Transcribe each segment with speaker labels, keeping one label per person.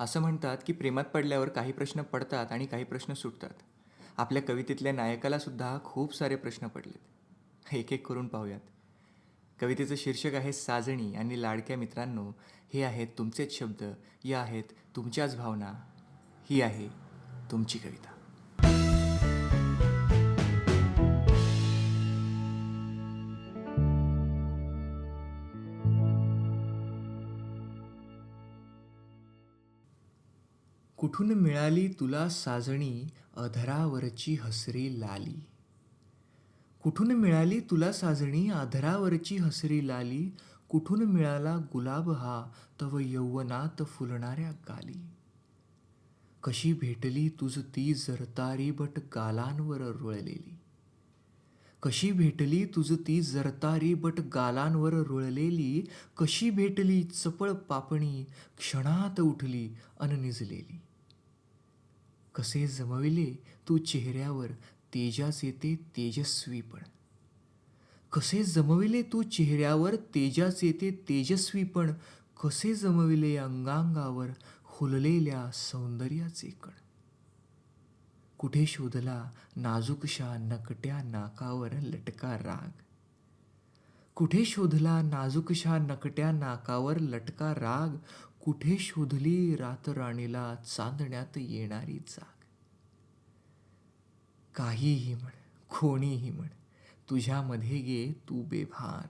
Speaker 1: असं म्हणतात की प्रेमात पडल्यावर काही प्रश्न पडतात आणि काही प्रश्न सुटतात. आपल्या कवितेतल्या नायकालासुद्धा खूप सारे प्रश्न पडलेत. एक एक करून पाहूयात. कवितेचं शीर्षक आहे साजणी आणि लाडक्या मित्रांनो हे आहेत तुमचेच शब्द या आहेत तुमच्याच भावना ही आहे तुमची कविता. कुठून मिळाली तुला साजणी अधरावरची हसरी लाली? कुठून मिळाली तुला साजणी अधरावरची हसरी लाली? कुठून मिळाला गुलाब हा तव यौवनात फुलणाऱ्या गाली? कशी भेटली तुझ ती जरतारी बट गालांवर रुळलेली? कशी भेटली तुझ ती जरतारी बट गालांवर रुळलेली? कशी भेटली चपळ पापणी क्षणात उठली अन निजलेली? कसे जमविले तू चेहऱ्यावर तेजाचे ते तेजस्वीपण कसे जमविले तू चेहऱ्यावर तेजाचे ते तेजस्वीपण कसे जमविले अंगांगावर खुललेल्या सौंदर्याचे कण. कुठे शोधला नाजूकशा नकट्या नाकावर लटका राग. कुठे शोधला नाजूकशा नकट्या नाकावर लटका राग. कुठे शोधली रातराणीला चांदण्यात येणारी जाग काहीही म्हण कोणीही म्हण तुझ्यामध्ये गे तू बेभान.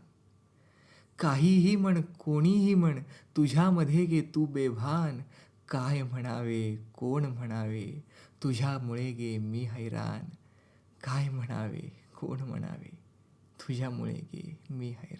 Speaker 1: काहीही म्हण कोणीही म्हण तुझ्यामध्ये गे तू बेभान. काय म्हणावे कोण म्हणावे तुझ्यामुळे गे मी हैराण काय म्हणावे कोण म्हणावे तुझ्यामुळे गे मी हैराण